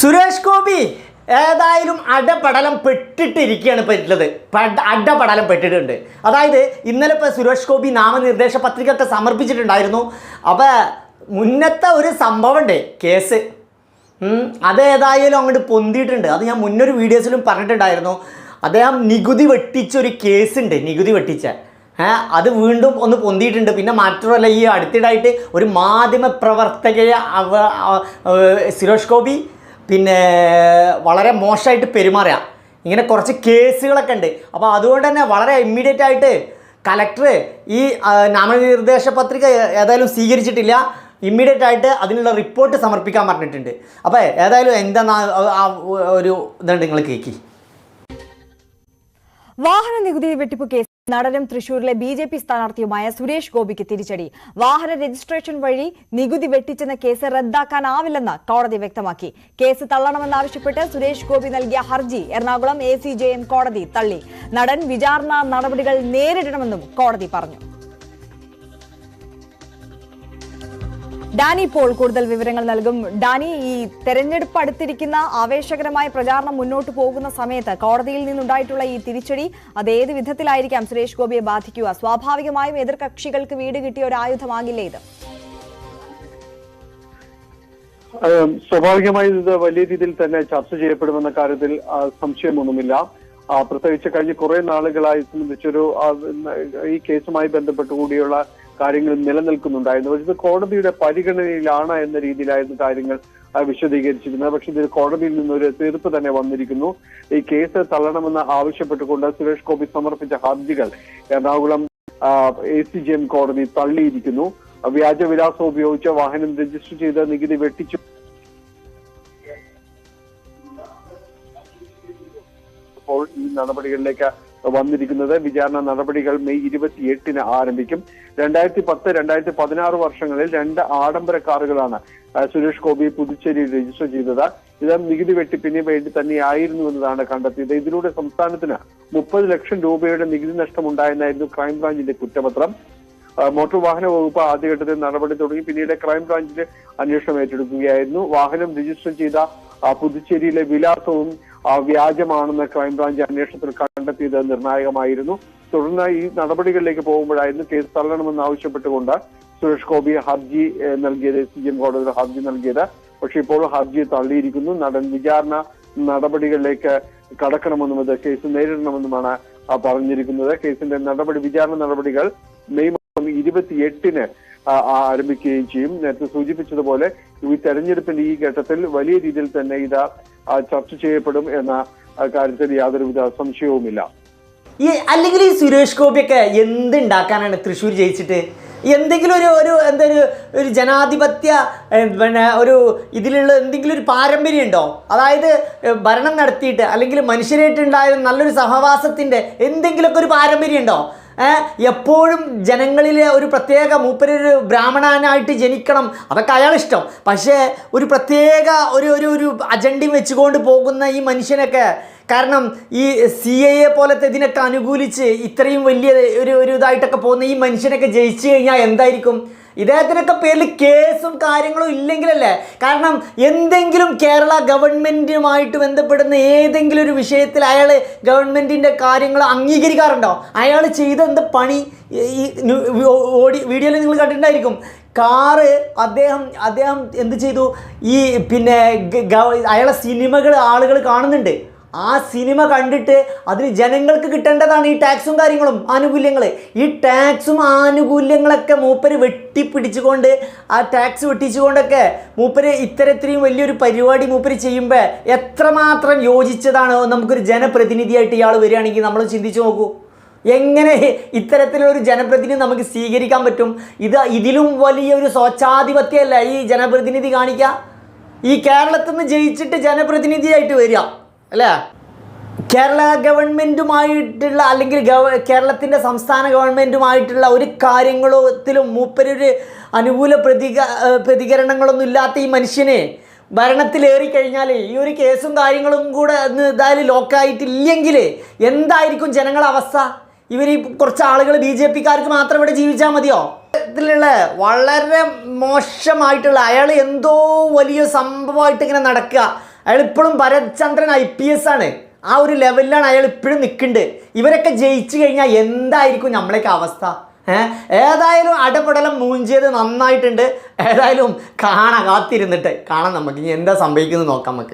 സുരേഷ് ഗോപി ഏതായാലും അടപടലം പെട്ടിട്ടിരിക്കുകയാണ് ഇപ്പോൾ ഉള്ളത് പട- അടപടലം പെട്ടിട്ടുണ്ട്. അതായത് ഇന്നലെ ഇപ്പോൾ സുരേഷ് ഗോപി നാമനിർദ്ദേശ പത്രിക ഒക്കെ സമർപ്പിച്ചിട്ടുണ്ടായിരുന്നു. അപ്പോൾ മുന്നത്തെ ഒരു സംഭവമുണ്ട് കേസ്. അത് ഏതായാലും അങ്ങോട്ട് പൊന്തിയിട്ടുണ്ട്. അത് ഞാൻ മുന്നൊരു വീഡിയോസിലും പറഞ്ഞിട്ടുണ്ടായിരുന്നു. അദ്ദേഹം നികുതി വെട്ടിച്ചൊരു കേസുണ്ട്. നികുതി വെട്ടിച്ച. അത് വീണ്ടും ഒന്ന് പൊന്തിയിട്ടുണ്ട്. പിന്നെ മാത്രമല്ല ഈ അടുത്തിടായിട്ട് ഒരു മാധ്യമ പ്രവർത്തകയെ സുരേഷ് ഗോപി പിന്നെ വളരെ മോശമായിട്ട് പെരുമാറുക ഇങ്ങനെ കുറച്ച് കേസുകളൊക്കെ ഉണ്ട്. അപ്പോൾ അതുകൊണ്ട് തന്നെ വളരെ ഇമ്മീഡിയറ്റ് ആയിട്ട് കലക്ടർ ഈ നാമനിർദ്ദേശ പത്രിക ഏതായാലും സ്വീകരിച്ചിട്ടില്ല. ഇമ്മീഡിയറ്റ് ആയിട്ട് അതിനുള്ള റിപ്പോർട്ട് സമർപ്പിക്കാൻ പറഞ്ഞിട്ടുണ്ട്. അപ്പോൾ ഏതായാലും എന്താ ഒരു ഇതുണ്ട് നിങ്ങൾ കേൾക്കി വാഹന നികുതി വെട്ടിപ്പ് കേസ് നടനും തൃശൂരിലെ ബി ജെ പി സ്ഥാനാർത്ഥിയുമായ സുരേഷ് ഗോപിക്ക് തിരിച്ചടി. വാഹന രജിസ്ട്രേഷൻ വഴി നികുതി വെട്ടിച്ചെന്ന കേസ് റദ്ദാക്കാനാവില്ലെന്ന് കോടതി വ്യക്തമാക്കി. കേസ് തള്ളണമെന്നാവശ്യപ്പെട്ട് സുരേഷ് ഗോപി നൽകിയ ഹർജി എറണാകുളം എ കോടതി തള്ളി. നടൻ വിചാരണ നടപടികൾ നേരിടണമെന്നും കോടതി പറഞ്ഞു. ഡാനി പോൾ കൂടുതൽ വിവരങ്ങൾ നൽകും. ഡാനി ഈ തെരഞ്ഞെടുപ്പ് അടുത്തിരിക്കുന്ന ആവേശകരമായ പ്രചാരണം മുന്നോട്ട് പോകുന്ന സമയത്ത് കോടതിയിൽ നിന്നുണ്ടായിട്ടുള്ള ഈ തിരിച്ചടി അത് ഏത് വിധത്തിലായിരിക്കാം സുരേഷ് ഗോപിയെ ബാധിക്കുക? സ്വാഭാവികമായും എതിർകക്ഷികൾക്ക് വീട് കിട്ടിയ ഒരു ആയുധമാകില്ലേ ഇത്? സ്വാഭാവികമായും ഇത് വലിയ രീതിയിൽ തന്നെ ചർച്ച ചെയ്യപ്പെടുമെന്ന കാര്യത്തിൽ സംശയമൊന്നുമില്ല. പ്രത്യേകിച്ച് കഴിഞ്ഞ കുറെ നാളുകളായി സംബന്ധിച്ചൊരു ഈ കേസുമായി ബന്ധപ്പെട്ടുകൂടിയുള്ള കാര്യങ്ങൾ നിലനിൽക്കുന്നുണ്ടായിരുന്നു. പക്ഷേ ഇത് കോടതിയുടെ പരിഗണനയിലാണ് എന്ന രീതിയിലായിരുന്നു കാര്യങ്ങൾ വിശദീകരിച്ചിരുന്നത്. പക്ഷെ ഇതിൽ കോടതിയിൽ നിന്നൊരു തീർപ്പ് തന്നെ വന്നിരിക്കുന്നു. ഈ കേസ് തള്ളണമെന്ന് ആവശ്യപ്പെട്ടുകൊണ്ട് സുരേഷ് ഗോപി സമർപ്പിച്ച ഹർജികൾ Ernakulam A C J M കോടതി തള്ളിയിരിക്കുന്നു. വ്യാജവിലാസം ഉപയോഗിച്ച് വാഹനം രജിസ്റ്റർ ചെയ്ത് നികുതി വെട്ടിച്ചു. ഇപ്പോൾ ഈ നടപടികളിലേക്ക് വന്നിരിക്കുന്നത്. വിചാരണ നടപടികൾ മെയ് ഇരുപത്തിയെട്ടിന് ആരംഭിക്കും. രണ്ടായിരത്തി പത്ത് രണ്ടായിരത്തി പതിനാറ് വർഷങ്ങളിൽ രണ്ട് ആഡംബര കാറുകളാണ് സുരേഷ് ഗോപി പുതുച്ചേരിയിൽ രജിസ്റ്റർ ചെയ്തത്. ഇത് നികുതി വെട്ടിപ്പിന് വേണ്ടി തന്നെയായിരുന്നു എന്നതാണ് കണ്ടെത്തിയത്. ഇതിലൂടെ സംസ്ഥാനത്തിന് മുപ്പത് ലക്ഷം രൂപയുടെ നികുതി നഷ്ടമുണ്ടായെന്നായിരുന്നു ക്രൈംബ്രാഞ്ചിന്റെ കുറ്റപത്രം. മോട്ടോർ വാഹന വകുപ്പ് ആദ്യഘട്ടത്തിൽ നടപടി തുടങ്ങി. പിന്നീട് ക്രൈംബ്രാഞ്ചിന്റെ അന്വേഷണം ഏറ്റെടുക്കുകയായിരുന്നു. വാഹനം രജിസ്റ്റർ ചെയ്ത പുതുച്ചേരിയിലെ വിലാസവും വ്യാജമാണെന്ന് ക്രൈംബ്രാഞ്ച് അന്വേഷണത്തിൽ കണ്ടെത്തിയത് നിർണായകമായിരുന്നു. തുടർന്ന് ഈ നടപടികളിലേക്ക് പോകുമ്പോഴായിരുന്നു കേസ് തള്ളണമെന്ന് ആവശ്യപ്പെട്ടുകൊണ്ട് സുരേഷ് ഗോപി ഹർജി നൽകിയത് സി എം കോടതിയിൽ ഹർജി നൽകിയത്. പക്ഷേ ഇപ്പോൾ ഹർജി തള്ളിയിരിക്കുന്നു. നടൻ വിചാരണ നടപടികളിലേക്ക് കടക്കണമെന്നും ഇത് കേസ് നേരിടണമെന്നുമാണ് പറഞ്ഞിരിക്കുന്നത്. കേസിന്റെ നടപടി വിചാരണ നടപടികൾ മെയ് മാസം ഇരുപത്തിയെട്ടിന് ആരംഭിക്കുകയും ചെയ്യും. നേരത്തെ സൂചിപ്പിച്ചതുപോലെ ഈ തെരഞ്ഞെടുപ്പിന്റെ ഈ ഘട്ടത്തിൽ വലിയ രീതിയിൽ തന്നെ ഇത് ചർച്ച ചെയ്യപ്പെടും എന്ന കാര്യത്തിൽ യാതൊരുവിധ സംശയവുമില്ല. ഈ അല്ലെങ്കിൽ ഈ സുരേഷ് ഗോപിയൊക്കെ എന്തുണ്ടാക്കാനാണ് തൃശ്ശൂർ ജയിച്ചിട്ട്? എന്തെങ്കിലും ഒരു ഒരു എന്താ ഒരു ഒരു ജനാധിപത്യ പിന്നെ ഒരു ഇതിലുള്ള എന്തെങ്കിലും ഒരു പാരമ്പര്യം ഉണ്ടോ അതായത് ഭരണം നടത്തിയിട്ട് അല്ലെങ്കിൽ മനുഷ്യരായിട്ടുണ്ടായ നല്ലൊരു സഹവാസത്തിന്റെ എന്തെങ്കിലുമൊക്കെ ഒരു പാരമ്പര്യം ഉണ്ടോ എപ്പോഴും ജനങ്ങളിലെ ഒരു പ്രത്യേക മൂപ്പരൊരു ബ്രാഹ്മണനായിട്ട് ജനിക്കണം. അതൊക്കെ അയാളിഷ്ടം. പക്ഷേ ഒരു പ്രത്യേക ഒരു ഒരു ഒരു അജണ്ടയും വെച്ചുകൊണ്ട് പോകുന്ന ഈ മനുഷ്യനൊക്കെ കാരണം ഈ സി എ എ പോലത്തെ ഇതിനൊക്കെ അനുകൂലിച്ച് ഇത്രയും വലിയ ഒരു ഒരു ഇതായിട്ടൊക്കെ പോകുന്ന ഈ മനുഷ്യനൊക്കെ ജയിച്ചു കഴിഞ്ഞാൽ എന്തായിരിക്കും? ഇദ്ദേഹത്തിനൊക്കെ പേരിൽ കേസും കാര്യങ്ങളും ഇല്ലെങ്കിലല്ലേ? കാരണം എന്തെങ്കിലും കേരള ഗവൺമെന്റുമായിട്ട് ബന്ധപ്പെടുന്ന ഏതെങ്കിലും ഒരു വിഷയത്തിൽ അയാൾ ഗവൺമെന്റിന്റെ കാര്യങ്ങൾ അംഗീകരിക്കാറുണ്ടോ? അയാൾ ചെയ്ത എന്ത് പണി? ഈ- ഓടി വീഡിയോയിൽ നിങ്ങൾ കണ്ടിട്ടുണ്ടായിരിക്കും. കാറ് അദ്ദേഹം അദ്ദേഹം എന്ത് ചെയ്തു? ഈ പിന്നെ അയാളെ സിനിമകൾ ആളുകൾ കാണുന്നുണ്ട്. ആ സിനിമ കണ്ടിട്ട് അതിന് ജനങ്ങൾക്ക് കിട്ടേണ്ടതാണ് ഈ ടാക്സും കാര്യങ്ങളും ആനുകൂല്യങ്ങൾ ഈ ടാക്സും ആനുകൂല്യങ്ങളൊക്കെ മൂപ്പര് വെട്ടിപ്പിടിച്ചുകൊണ്ട് ആ ടാക്സ് വെട്ടിച്ചുകൊണ്ടൊക്കെ മൂപ്പര് ഇത്തരത്തിലും വലിയൊരു പരിപാടി മൂപ്പര് ചെയ്യുമ്പോൾ എത്രമാത്രം യോജിച്ചതാണ് നമുക്കൊരു ജനപ്രതിനിധിയായിട്ട് ഇയാൾ വരികയാണെങ്കിൽ നമ്മൾ ചിന്തിച്ചു നോക്കൂ. എങ്ങനെ ഇത്തരത്തിലൊരു ജനപ്രതിനിധി നമുക്ക് സ്വീകരിക്കാൻ പറ്റും? ഇത് ഇതിലും വലിയൊരു സ്വച്ഛാധിപത്യമല്ല ഈ ജനപ്രതിനിധി കാണിക്കുക. ഈ കേരളത്തിൽ നിന്ന് ജയിച്ചിട്ട് ജനപ്രതിനിധിയായിട്ട് വരിക അല്ലേ? കേരള ഗവൺമെന്റുമായിട്ടുള്ള അല്ലെങ്കിൽ ഗവ കേരളത്തിന്റെ സംസ്ഥാന ഗവൺമെന്റുമായിട്ടുള്ള ഒരു കാര്യങ്ങളത്തിലും മൂപ്പരൊരു അനുകൂല പ്രതിക പ്രതികരണങ്ങളൊന്നും ഇല്ലാത്ത ഈ മനുഷ്യനെ ഭരണത്തിലേറി കഴിഞ്ഞാൽ ഈ ഒരു കേസും കാര്യങ്ങളും കൂടെ ഒന്ന് ഇതായാലും ലോക്കായിട്ടില്ലെങ്കിൽ എന്തായിരിക്കും ജനങ്ങളുടെ അവസ്ഥ? ഇവർ ഈ കുറച്ച് ആളുകൾ ബി ജെ പിക്കാർക്ക് മാത്രം ഇവിടെ ജീവിച്ചാൽ മതിയോ? ഇതിലുള്ള വളരെ മോശമായിട്ടുള്ള അയാൾ എന്തോ വലിയ സംഭവമായിട്ട് ഇങ്ങനെ നടക്കുക. അയാൾ ഇപ്പോഴും ഭരത്ചന്ദ്രൻ ഐ പി എസ് ആണ്. ആ ഒരു ലെവലിലാണ് അയാൾ ഇപ്പോഴും നിൽക്കുന്നുണ്ട് ഇവരൊക്കെ ജയിച്ചു കഴിഞ്ഞാൽ എന്തായിരിക്കും നമ്മളേക്ക് അവസ്ഥ? ഏതായാലും അടപടലം മൂഞ്ചിയത് നന്നായിട്ടുണ്ട്. ഏതായാലും കാണാം കാത്തിരുന്നിട്ട്. കാണാം നമുക്ക്. ഇനി എന്താ സംഭവിക്കുന്നത് നോക്കാം നമുക്ക്.